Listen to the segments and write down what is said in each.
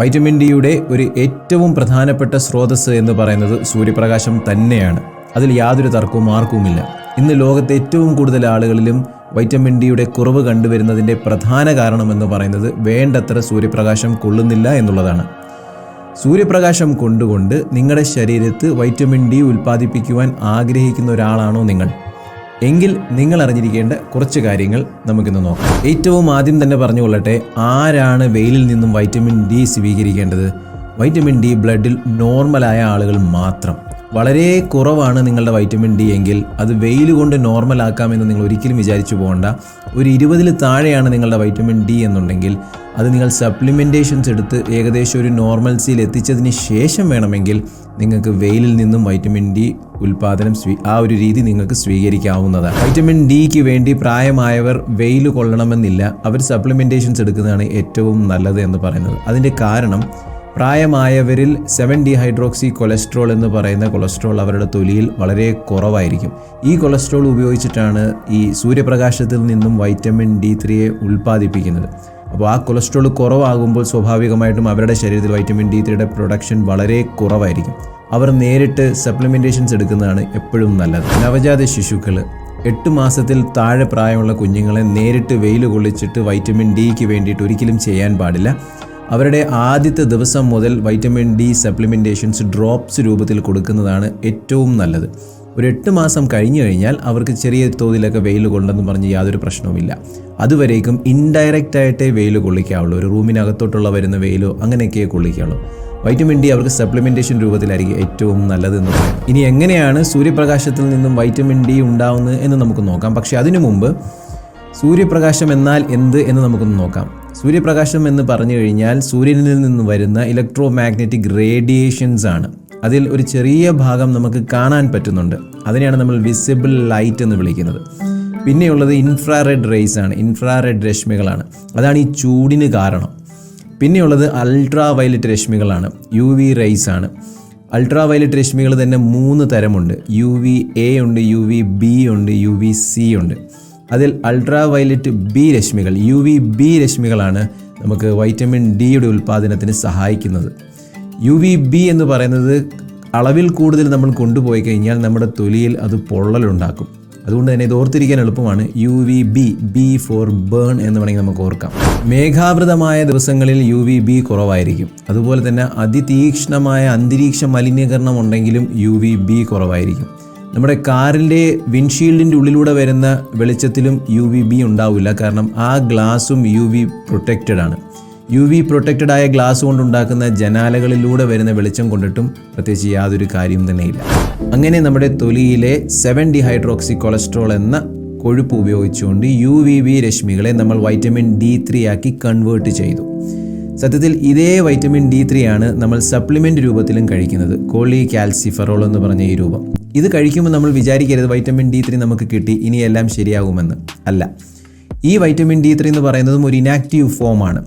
Vitamin ഡിയുടെ ഒരു ഏറ്റവും പ്രധാനപ്പെട്ട സ്രോതസ്സ് എന്ന് പറയുന്നത് സൂര്യപ്രകാശം തന്നെയാണ്. അതിൽ യാതൊരു തർക്കവും ആർക്കുമില്ല. ഇന്ന് ലോകത്തെ ഏറ്റവും കൂടുതൽ ആളുകളിലും വൈറ്റമിൻ ഡിയുടെ കുറവ് കണ്ടുവരുന്നതിന്റെ പ്രധാന കാരണമെന്ന് പറയുന്നത് വേണ്ടത്ര സൂര്യപ്രകാശം കൊള്ളുന്നില്ല എന്നുള്ളതാണ്. സൂര്യപ്രകാശം കൊണ്ടുകൊണ്ട് നിങ്ങളുടെ ശരീരത്ത് വൈറ്റമിൻ ഡി ഉൽപ്പാദിപ്പിക്കുവാൻ ആഗ്രഹിക്കുന്ന ഒരാളാണോ നിങ്ങൾ? എങ്കിൽ നിങ്ങൾ അറിഞ്ഞിരിക്കേണ്ട കുറച്ച് കാര്യങ്ങൾ നമുക്കിന്ന് നോക്കാം. ഏറ്റവും ആദ്യം തന്നെ പറഞ്ഞുകൊള്ളട്ടെ ആരാണ് വെയിലിൽ നിന്നും വൈറ്റമിൻ ഡി സ്വീകരിക്കേണ്ടത്? വൈറ്റമിൻ ഡി ബ്ലഡിൽ നോർമലായ ആളുകൾ മാത്രം. വളരെ കുറവാണ് നിങ്ങളുടെ വൈറ്റമിൻ ഡി എങ്കിൽ അത് വെയിൽ കൊണ്ട് നോർമൽ ആക്കാമെന്ന് നിങ്ങൾ ഒരിക്കലും വിചാരിച്ചു പോകണ്ട. ഒരു ഇരുപതിൽ താഴെയാണ് നിങ്ങളുടെ വൈറ്റമിൻ ഡി എന്നുണ്ടെങ്കിൽ അത് നിങ്ങൾ സപ്ലിമെന്റേഷൻസ് എടുത്ത് ഏകദേശം ഒരു നോർമൽസിയിൽ എത്തിച്ചതിന് ശേഷം വേണമെങ്കിൽ നിങ്ങൾക്ക് വെയിലിൽ നിന്നും വൈറ്റമിൻ ഡി ഉൽപാദനം സ്വീ ആ ഒരു രീതി നിങ്ങൾക്ക് സ്വീകരിക്കാവുന്നതാണ്. വൈറ്റമിൻ ഡിക്ക് വേണ്ടി പ്രായമായവർ വെയിൽ കൊള്ളണമെന്നില്ല. അവർ സപ്ലിമെന്റേഷൻസ് എടുക്കുന്നതാണ് ഏറ്റവും നല്ലത് എന്ന് പറയുന്നത്. അതിന്റെ കാരണം പ്രായമായവരിൽ സെവൻ ഡി ഹൈഡ്രോക്സി കൊളസ്ട്രോൾ എന്ന് പറയുന്ന കൊളസ്ട്രോൾ അവരുടെ തൊലിയിൽ വളരെ കുറവായിരിക്കും. ഈ കൊളസ്ട്രോൾ ഉപയോഗിച്ചിട്ടാണ് ഈ സൂര്യപ്രകാശത്തിൽ നിന്നും വൈറ്റമിൻ ഡി ത്രീയെ ഉൽപ്പാദിപ്പിക്കുന്നത്. അപ്പോൾ ആ കൊളസ്ട്രോൾ കുറവാകുമ്പോൾ സ്വാഭാവികമായിട്ടും അവരുടെ ശരീരത്തിൽ വൈറ്റമിൻ ഡി ത്രീയുടെ പ്രൊഡക്ഷൻ വളരെ കുറവായിരിക്കും. അവർ നേരിട്ട് സപ്ലിമെന്റേഷൻസ് എടുക്കുന്നതാണ് എപ്പോഴും നല്ലത്. നവജാത ശിശുക്കൾ എട്ട് മാസത്തിൽ താഴെ പ്രായമുള്ള കുഞ്ഞുങ്ങളെ നേരിട്ട് വെയിൽ കൊള്ളിച്ചിട്ട് വൈറ്റമിൻ ഡിക്ക് വേണ്ടിയിട്ട് ഒരിക്കലും ചെയ്യാൻ പാടില്ല. അവരുടെ ആദ്യത്തെ ദിവസം മുതൽ വൈറ്റമിൻ ഡി സപ്ലിമെന്റേഷൻസ് ഡ്രോപ്സ് രൂപത്തിൽ കൊടുക്കുന്നതാണ് ഏറ്റവും നല്ലത്. ഒരു എട്ട് മാസം കഴിഞ്ഞു കഴിഞ്ഞാൽ അവർക്ക് ചെറിയ തോതിലൊക്കെ വെയിൽ കൊണ്ടെന്ന് പറഞ്ഞ് യാതൊരു പ്രശ്നവുമില്ല. അതുവരേക്കും ഇൻഡയറക്റ്റ് ആയിട്ടേ വെയിൽ കൊള്ളിക്കാവുള്ളൂ. ഒരു റൂമിനകത്തോട്ടുള്ള വരുന്ന വെയിലോ അങ്ങനെയൊക്കെ കൊള്ളിക്കാവുള്ളൂ. വൈറ്റമിൻ ഡി അവർക്ക് സപ്ലിമെന്റേഷൻ രൂപത്തിലായിരിക്കും ഏറ്റവും നല്ലതെന്ന് പറയും ഇനി എങ്ങനെയാണ് സൂര്യപ്രകാശത്തിൽ നിന്നും വൈറ്റമിൻ ഡി ഉണ്ടാവുന്നത് എന്ന് നമുക്ക് നോക്കാം. പക്ഷേ അതിനു മുമ്പ് സൂര്യപ്രകാശം എന്നാൽ എന്ത് എന്ന് നമുക്കൊന്ന് നോക്കാം. സൂര്യപ്രകാശം എന്ന് പറഞ്ഞു കഴിഞ്ഞാൽ സൂര്യനിൽ നിന്ന് വരുന്ന ഇലക്ട്രോ മാഗ്നറ്റിക് റേഡിയേഷൻസ് ആണ്. അതിൽ ഒരു ചെറിയ ഭാഗം നമുക്ക് കാണാൻ പറ്റുന്നുണ്ട്. അതിനെയാണ് നമ്മൾ വിസിബിൾ ലൈറ്റ് എന്ന് വിളിക്കുന്നത്. പിന്നെയുള്ളത് ഇൻഫ്രാറെഡ് റേസ് ആണ്. ഇൻഫ്രാറെഡ് രശ്മികളാണ്. അതാണ് ഈ ചൂടിന് കാരണം. പിന്നെയുള്ളത് അൾട്രാ വയലറ്റ് രശ്മികളാണ്. യു വി റേസ് ആണ്. അൾട്രാ വയലറ്റ് രശ്മികൾ തന്നെ മൂന്ന് തരമുണ്ട്. യു വി എ ഉണ്ട് യു വി ബി ഉണ്ട് യു വി സി ഉണ്ട്. അതിൽ അൾട്രാ വയലറ്റ് ബി രശ്മികൾ യു വി ബി രശ്മികളാണ് നമുക്ക് വൈറ്റമിൻ ഡിയുടെ ഉൽപ്പാദനത്തിന് സഹായിക്കുന്നത്. യു വി ബി എന്ന് പറയുന്നത് അളവിൽ കൂടുതൽ നമ്മൾ കൊണ്ടുപോയി കഴിഞ്ഞാൽ നമ്മുടെ തൊലിയിൽ അത് പൊള്ളലുണ്ടാക്കും അതുകൊണ്ട് തന്നെ ഇത് ഓർത്തിരിക്കാൻ എളുപ്പമാണ് U V B B for burn എന്ന് വേണമെങ്കിൽ നമുക്ക് ഓർക്കാം. മേഘാവൃതമായ ദിവസങ്ങളിൽ യു വി ബി കുറവായിരിക്കും. അതുപോലെ തന്നെ അതിതീക്ഷ്ണമായ അന്തരീക്ഷ മലിനീകരണം ഉണ്ടെങ്കിലും യു വി ബി കുറവായിരിക്കും. നമ്മുടെ കാറിന്റെ വിൻഷീൽഡിന്റെ ഉള്ളിലൂടെ വരുന്ന വെളിച്ചത്തിലും യു വി ബി ഉണ്ടാവില്ല. കാരണം ആ ഗ്ലാസും യു വി പ്രൊട്ടക്റ്റഡ് ആണ്. യു വി പ്രൊട്ടക്റ്റഡ് ആയ ഗ്ലാസ് കൊണ്ടുണ്ടാക്കുന്ന ജനാലകളിലൂടെ വരുന്ന വെളിച്ചം കൊണ്ടിട്ടും പ്രത്യേകിച്ച് യാതൊരു കാര്യവും തന്നെയില്ല. അങ്ങനെ നമ്മുടെ തൊലിയിലെ സെവൻ ഡി ഹൈഡ്രോക്സി കൊളസ്ട്രോൾ എന്ന കൊഴുപ്പ് ഉപയോഗിച്ചുകൊണ്ട് യു വി ബി രശ്മികളെ നമ്മൾ വൈറ്റമിൻ ഡി ത്രീ ആക്കി കൺവേർട്ട് ചെയ്തു. സത്യത്തിൽ ഇതേ വൈറ്റമിൻ ഡി ത്രീ ആണ് നമ്മൾ സപ്ലിമെന്റ് രൂപത്തിലും കഴിക്കുന്നത്. കോളി കാൽസിഫറോൾ എന്ന് പറഞ്ഞ ഈ രൂപം. ഇത് കഴിക്കുമ്പോൾ നമ്മൾ വിചാരിക്കരുത് വൈറ്റമിൻ ഡി ത്രീ നമുക്ക് കിട്ടി ഇനി എല്ലാം ശരിയാകുമെന്ന്. അല്ല. ഈ വൈറ്റമിൻ ഡി ത്രീ എന്ന് പറയുന്നതും ഒരു ഇനാക്റ്റീവ് ഫോമാണ്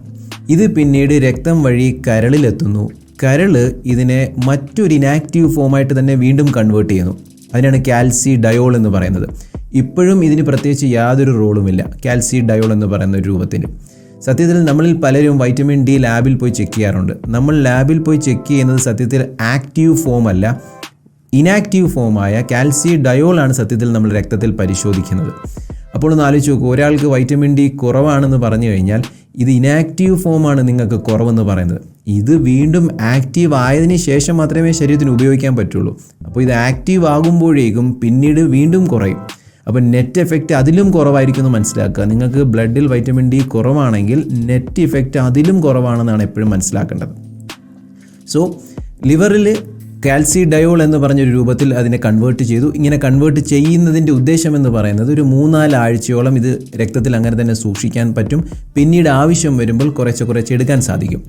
ഇത് പിന്നീട് രക്തം വഴി കരളിലെത്തുന്നു. കരൾ ഇതിനെ മറ്റൊരു ഇനാക്റ്റീവ് ഫോമായിട്ട് തന്നെ വീണ്ടും കൺവേർട്ട് ചെയ്യുന്നു. അതിനാണ് കാൽസി ഡയോൾ എന്ന് പറയുന്നത്. ഇപ്പോഴും ഇതിന് പ്രത്യേകിച്ച് യാതൊരു റോളുമില്ല കാൽസി ഡയോൾ എന്ന് പറയുന്ന ഒരു രൂപത്തിന്. സത്യത്തിൽ നമ്മളിൽ പലരും വൈറ്റമിൻ ഡി ലാബിൽ പോയി ചെക്ക് ചെയ്യാറുണ്ട്. നമ്മൾ ലാബിൽ പോയി ചെക്ക് ചെയ്യുന്നത് സത്യത്തിൽ ആക്റ്റീവ് ഫോം അല്ല. ഇനാക്റ്റീവ് ഫോമായ കാൽസി ഡയോളാണ് സത്യത്തിൽ നമ്മൾ രക്തത്തിൽ പരിശോധിക്കുന്നത്. അപ്പോൾ ഒന്ന് ആലോചിച്ച് നോക്കൂ ഒരാൾക്ക് വൈറ്റമിൻ ഡി കുറവാണെന്ന് പറഞ്ഞു കഴിഞ്ഞാൽ ഇത് ഇനാക്റ്റീവ് ഫോമാണ് നിങ്ങൾക്ക് കുറവെന്ന് പറയുന്നത്. ഇത് വീണ്ടും ആക്റ്റീവ് ആയതിനു ശേഷം മാത്രമേ ശരീരത്തിന് ഉപയോഗിക്കാൻ പറ്റുള്ളൂ. അപ്പോൾ ഇത് ആക്റ്റീവ് ആകുമ്പോഴേക്കും പിന്നീട് വീണ്ടും കുറയും. അപ്പോൾ നെറ്റ് എഫക്റ്റ് അതിലും കുറവായിരിക്കും എന്ന് മനസ്സിലാക്കുക. നിങ്ങൾക്ക് ബ്ലഡിൽ വൈറ്റമിൻ ഡി കുറവാണെങ്കിൽ നെറ്റ് ഇഫക്റ്റ് അതിലും കുറവാണെന്നാണ് എപ്പോഴും മനസ്സിലാക്കേണ്ടത്. സോ ലിവറിൽ കാൽസി ഡയോൾ എന്ന് പറഞ്ഞൊരു രൂപത്തിൽ അതിനെ കൺവേർട്ട് ചെയ്തു. ഇങ്ങനെ കൺവേർട്ട് ചെയ്യുന്നതിന്റെ ഉദ്ദേശം എന്ന് പറയുന്നത് ഒരു മൂന്നാൽ ആഴ്ചയോളം ഇത് രക്തത്തിൽ അങ്ങനെ തന്നെ സൂക്ഷിക്കാൻ പറ്റും. പിന്നീട് ആവശ്യം വരുമ്പോൾ കുറച്ച് കുറച്ച് എടുക്കാൻ സാധിക്കും.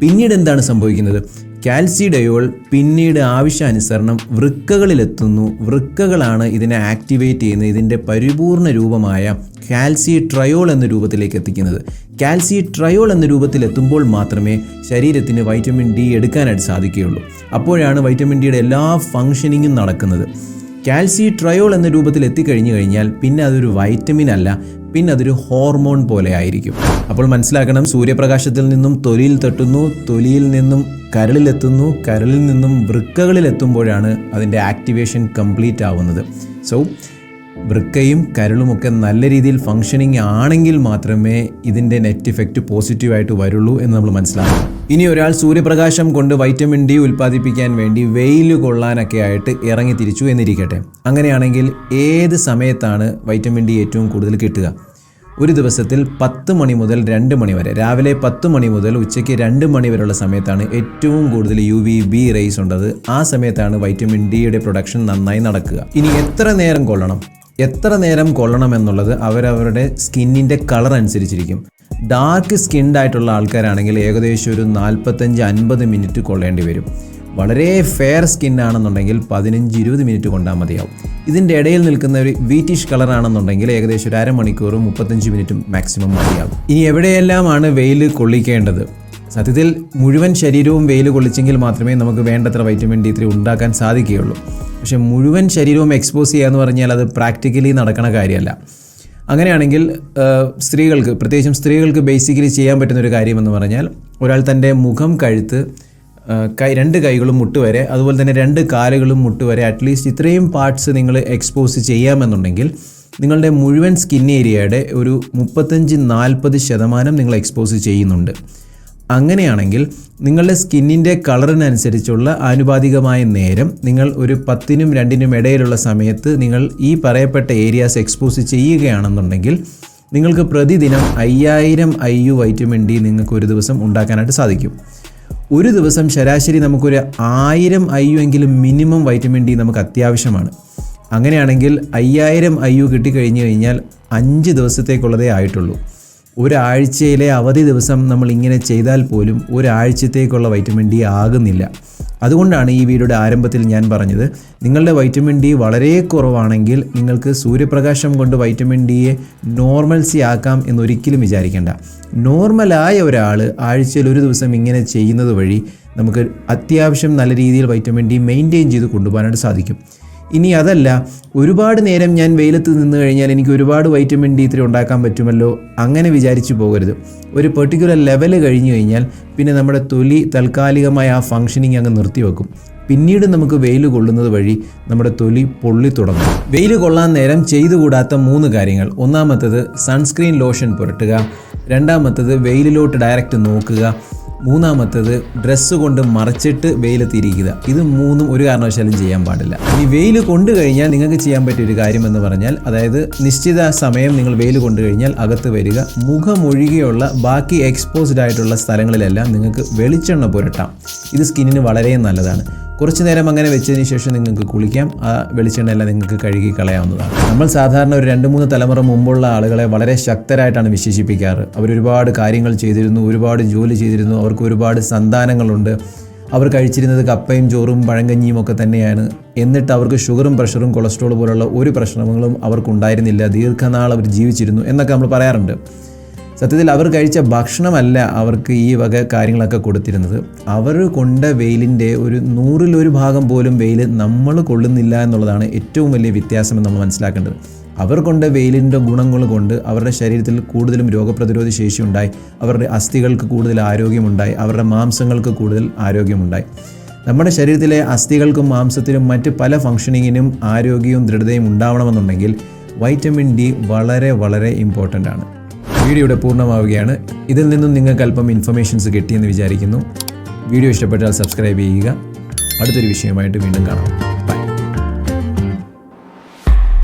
പിന്നീട് എന്താണ് സംഭവിക്കുന്നത്? കാൽസി ഡയോൾ പിന്നീട് ആവശ്യാനുസരണം വൃക്കകളിലെത്തുന്നു. വൃക്കകളാണ് ഇതിനെ ആക്ടിവേറ്റ് ചെയ്യുന്നത്. ഇതിന്റെ പരിപൂർണ രൂപമായ കാൽസി ട്രയോൾ എന്ന രൂപത്തിലേക്ക് എത്തിക്കുന്നത്. കാൽസി ട്രയോൾ എന്ന രൂപത്തിൽ എത്തുമ്പോൾ മാത്രമേ ശരീരത്തിന് വൈറ്റമിൻ ഡി എടുക്കാനായിട്ട് സാധിക്കുകയുള്ളൂ. അപ്പോഴാണ് വൈറ്റമിൻ ഡിയുടെ എല്ലാ ഫങ്ഷനിങ്ങും നടക്കുന്നത്. കാൽസി ട്രയോൾ എന്ന രൂപത്തിൽ എത്തിക്കഴിഞ്ഞു കഴിഞ്ഞാൽ പിന്നെ അതൊരു വൈറ്റമിൻ അല്ല പിന്നെ അതൊരു ഹോർമോൺ പോലെ ആയിരിക്കും. അപ്പോൾ മനസ്സിലാക്കണം സൂര്യപ്രകാശത്തിൽ നിന്നും തൊലിയിൽ തട്ടുന്നു തൊലിയിൽ നിന്നും കരളിലെത്തുന്നു കരളിൽ നിന്നും വൃക്കകളിലെത്തുമ്പോഴാണ് അതിന്റെ ആക്ടിവേഷൻ കംപ്ലീറ്റ് ആവുന്നത്. സോ വൃക്കയും കരളുമൊക്കെ നല്ല രീതിയിൽ ഫങ്ഷനിങ് ആണെങ്കിൽ മാത്രമേ ഇതിന്റെ നെറ്റ് ഇഫക്റ്റ് പോസിറ്റീവായിട്ട് വരുള്ളൂ എന്ന് നമ്മൾ മനസ്സിലാക്കും ഇനി ഒരാൾ സൂര്യപ്രകാശം കൊണ്ട് വൈറ്റമിൻ ഡി ഉൽപ്പാദിപ്പിക്കാൻ വേണ്ടി വെയിൽ കൊള്ളാനൊക്കെ ആയിട്ട് ഇറങ്ങി തിരിച്ചു എന്നിരിക്കട്ടെ. അങ്ങനെയാണെങ്കിൽ ഏത് സമയത്താണ് വൈറ്റമിൻ ഡി ഏറ്റവും കൂടുതൽ കിട്ടുക? ഒരു ദിവസത്തിൽ പത്ത് മണി മുതൽ രണ്ട് മണി വരെ. രാവിലെ പത്ത് മണി മുതൽ ഉച്ചയ്ക്ക് രണ്ട് മണി വരെയുള്ള സമയത്താണ് ഏറ്റവും കൂടുതൽ യു വി ബി റേസ് ഉണ്ടത്. ആ സമയത്താണ് വൈറ്റമിൻ ഡിയുടെ പ്രൊഡക്ഷൻ നന്നായി നടക്കുക. ഇനി എത്ര നേരം കൊള്ളണം? എത്ര നേരം കൊള്ളണം എന്നുള്ളത് അവരവരുടെ സ്കിന്നിന്റെ കളർ അനുസരിച്ചിരിക്കും. ഡാർക്ക് സ്കിൻഡ് ആയിട്ടുള്ള ആൾക്കാരാണെങ്കിൽ ഏകദേശം ഒരു നാൽപ്പത്തഞ്ച് അൻപത് മിനിറ്റ് കൊള്ളേണ്ടി വരും. വളരെ ഫെയർ സ്കിൻ ആണെന്നുണ്ടെങ്കിൽ പതിനഞ്ച് ഇരുപത് മിനിറ്റ് കൊണ്ടാൽ മതിയാവും. ഇതിന്റെ ഇടയിൽ നിൽക്കുന്ന ഒരു വീറ്റിഷ് കളർ ആണെന്നുണ്ടെങ്കിൽ ഏകദേശം ഒരു അരമണിക്കൂറും മുപ്പത്തഞ്ച് മിനിറ്റും മാക്സിമം മതിയാകും. ഇനി എവിടെയെല്ലാമാണ് വെയിൽ കൊള്ളിക്കേണ്ടത്? സത്യത്തിൽ മുഴുവൻ ശരീരവും വെയിൽ കൊള്ളിച്ചെങ്കിൽ മാത്രമേ നമുക്ക് വേണ്ടത്ര വൈറ്റമിൻ ഡി ത്രീ ഉണ്ടാക്കാൻ സാധിക്കുകയുള്ളൂ. പക്ഷേ മുഴുവൻ ശരീരവും എക്സ്പോസ് ചെയ്യുക എന്ന് പറഞ്ഞാൽ അത് പ്രാക്ടിക്കലി നടക്കണ കാര്യമല്ല. അങ്ങനെയാണെങ്കിൽ സ്ത്രീകൾക്ക് പ്രത്യേകിച്ചും സ്ത്രീകൾക്ക് ബേസിക്കലി ചെയ്യാൻ പറ്റുന്ന ഒരു കാര്യമെന്ന് പറഞ്ഞാൽ ഒരാൾ തന്റെ മുഖം കഴുത്ത് കൈ രണ്ട് കൈകളും മുട്ട് വരെ അതുപോലെ തന്നെ രണ്ട് കാലുകളും മുട്ട് വരെ അറ്റ്ലീസ്റ്റ് ഇത്രയും പാർട്സ് നിങ്ങൾ എക്സ്പോസ് ചെയ്യാമെന്നുണ്ടെങ്കിൽ നിങ്ങളുടെ മുഴുവൻ സ്കിൻ ഏരിയയുടെ ഒരു മുപ്പത്തഞ്ച് നാൽപ്പത് ശതമാനം നിങ്ങൾ എക്സ്പോസ് ചെയ്യുന്നുണ്ട്. അങ്ങനെയാണെങ്കിൽ നിങ്ങളുടെ സ്കിന്നിന്റെ കളറിനനുസരിച്ചുള്ള ആനുപാതികമായ നേരം നിങ്ങൾ ഒരു പത്തിനും രണ്ടിനും ഇടയിലുള്ള സമയത്ത് നിങ്ങൾ ഈ പറയപ്പെട്ട ഏരിയാസ് എക്സ്പോസ് ചെയ്യുകയാണെന്നുണ്ടെങ്കിൽ നിങ്ങൾക്ക് പ്രതിദിനം അയ്യായിരം ഐ യു വൈറ്റമിൻ ഡി നിങ്ങൾക്ക് ഒരു ദിവസം ഉണ്ടാക്കാനായിട്ട് സാധിക്കും. ഒരു ദിവസം ശരാശരി നമുക്കൊരു ആയിരം ഐ യു എങ്കിലും മിനിമം വൈറ്റമിൻ ഡി നമുക്ക് അത്യാവശ്യമാണ്. അങ്ങനെയാണെങ്കിൽ അയ്യായിരം ഐ യു കിട്ടിക്കഴിഞ്ഞു കഴിഞ്ഞാൽ അഞ്ച് ദിവസത്തേക്കുള്ളതേ ആയിട്ടുള്ളൂ. ഒരാഴ്ചയിലെ അവധി ദിവസം നമ്മൾ ഇങ്ങനെ ചെയ്താൽ പോലും ഒരാഴ്ചത്തേക്കുള്ള വൈറ്റമിൻ ഡി ആകുന്നില്ല. അതുകൊണ്ടാണ് ഈ വീഡിയോയുടെ ആരംഭത്തിൽ ഞാൻ പറഞ്ഞത് നിങ്ങളുടെ വൈറ്റമിൻ ഡി വളരെ കുറവാണെങ്കിൽ നിങ്ങൾക്ക് സൂര്യപ്രകാശം കൊണ്ട് വൈറ്റമിൻ ഡിയെ നോർമൽസി ആക്കാം എന്നൊരിക്കലും വിചാരിക്കേണ്ട. നോർമലായ ഒരാൾ ആഴ്ചയിൽ ഒരു ദിവസം ഇങ്ങനെ ചെയ്യുന്നത് വഴി നമുക്ക് അത്യാവശ്യം നല്ല രീതിയിൽ വൈറ്റമിൻ ഡി മെയിന്റെയിൻ ചെയ്ത് കൊണ്ടുപോകാനായിട്ട് സാധിക്കും. ഇനി അതല്ല ഒരുപാട് നേരം ഞാൻ വെയിലത്ത് നിന്ന് കഴിഞ്ഞാൽ എനിക്ക് ഒരുപാട് വൈറ്റമിൻ ഡി ത്രീ ഉണ്ടാക്കാൻ പറ്റുമല്ലോ അങ്ങനെ വിചാരിച്ചു പോകരുത്. ഒരു പെർട്ടിക്കുലർ ലെവൽ കഴിഞ്ഞു കഴിഞ്ഞാൽ പിന്നെ നമ്മുടെ തൊലി താൽക്കാലികമായ ആ ഫങ്ഷനിങ് അങ്ങ് നിർത്തിവെക്കും പിന്നീട് നമുക്ക് വെയിൽ കൊള്ളുന്നത് വഴി നമ്മുടെ തൊലി പൊള്ളി തുടങ്ങും. വെയിൽ കൊള്ളാൻ നേരം ചെയ്തുകൂടാത്ത മൂന്ന് കാര്യങ്ങൾ. ഒന്നാമത്തത് സൺസ്ക്രീൻ ലോഷൻ പുരട്ടുക. രണ്ടാമത്തത് വെയിലിലോട്ട് ഡയറക്റ്റ് നോക്കുക. മൂന്നാമത്തത് ഡ്രസ്സ് കൊണ്ട് മറച്ചിട്ട് വെയിലെത്തിയിരിക്കുക ഇത് മൂന്നും ഒരു കാരണവശാലും ചെയ്യാൻ പാടില്ല. ഈ വെയിൽ കൊണ്ടു കഴിഞ്ഞാൽ നിങ്ങൾക്ക് ചെയ്യാൻ പറ്റിയ ഒരു കാര്യം എന്ന് പറഞ്ഞാൽ അതായത് നിശ്ചിത സമയം നിങ്ങൾ വെയിൽ കൊണ്ടു കഴിഞ്ഞാൽ അകത്ത് വരിക മുഖമൊഴികെയുള്ള ബാക്കി എക്സ്പോസ്ഡ് ആയിട്ടുള്ള സ്ഥലങ്ങളിലെല്ലാം നിങ്ങൾക്ക് വെളിച്ചെണ്ണ പുരട്ടാം. ഇത് സ്കിന്നിന് വളരെ നല്ലതാണ്. കുറച്ച് നേരം അങ്ങനെ വെച്ചതിന് ശേഷം നിങ്ങൾക്ക് കുളിക്കാം. ആ വെളിച്ചെണ്ണ എല്ലാം നിങ്ങൾക്ക് കഴുകി കളയാവുന്നതാണ്. നമ്മൾ സാധാരണ ഒരു രണ്ട് മൂന്ന് തലമുറ മുമ്പുള്ള ആളുകളെ വളരെ ശക്തരായിട്ടാണ് വിശേഷിപ്പിക്കാറ്. അവരൊരുപാട് കാര്യങ്ങൾ ചെയ്തിരുന്നു ഒരുപാട് ജോലി ചെയ്തിരുന്നു അവർക്ക് ഒരുപാട് സന്താനങ്ങളുണ്ട്. അവർ കഴിച്ചിരുന്നത് കപ്പയും ചോറും പഴങ്കഞ്ഞിയും ഒക്കെ തന്നെയാണ്. എന്നിട്ട് അവർക്ക് ഷുഗറും പ്രഷറും കൊളസ്ട്രോൾ പോലുള്ള ഒരു പ്രശ്നങ്ങളും അവർക്കുണ്ടായിരുന്നില്ല. ദീർഘനാൾ അവർ ജീവിച്ചിരുന്നു എന്നൊക്കെ നമ്മൾ പറയാറുണ്ട്. സത്യത്തിൽ അവർ കഴിച്ച ഭക്ഷണമല്ല അവർക്ക് ഈ വക കാര്യങ്ങളൊക്കെ കൊടുത്തിരുന്നത്. അവർ കൊണ്ട വെയിലിന്റെ ഒരു നൂറിലൊരു ഭാഗം പോലും വെയിൽ നമ്മൾ കൊള്ളുന്നില്ല എന്നുള്ളതാണ് ഏറ്റവും വലിയ വ്യത്യാസം നമ്മൾ മനസ്സിലാക്കേണ്ടത്. അവർ കൊണ്ട വെയിലിന്റെ ഗുണങ്ങൾ കൊണ്ട് അവരുടെ ശരീരത്തിൽ കൂടുതലും രോഗപ്രതിരോധ ശേഷി ഉണ്ടായി. അവരുടെ അസ്ഥികൾക്ക് കൂടുതൽ ആരോഗ്യമുണ്ടായി. അവരുടെ മാംസങ്ങൾക്ക് കൂടുതൽ ആരോഗ്യമുണ്ടായി. നമ്മുടെ ശരീരത്തിലെ അസ്ഥികൾക്കും മാംസത്തിനും മറ്റ് പല ഫങ്ഷനിങ്ങിനും ആരോഗ്യവും ദൃഢതയും ഉണ്ടാവണമെന്നുണ്ടെങ്കിൽ വൈറ്റമിൻ ഡി വളരെ വളരെ ഇമ്പോർട്ടന്റ് ആണ്. വീഡിയോ ഇവിടെ പൂർണമാവുകയാണ്. ഇതിൽ നിന്നും നിങ്ങൾക്ക് അല്പം ഇൻഫർമേഷൻസ് കിട്ടിയെന്ന് വിചാരിക്കുന്നു. വീഡിയോ ഇഷ്ടപ്പെട്ടാൽ സബ്സ്ക്രൈബ് ചെയ്യുക. അടുത്തൊരു വിഷയമായിട്ട് വീണ്ടും കാണാം.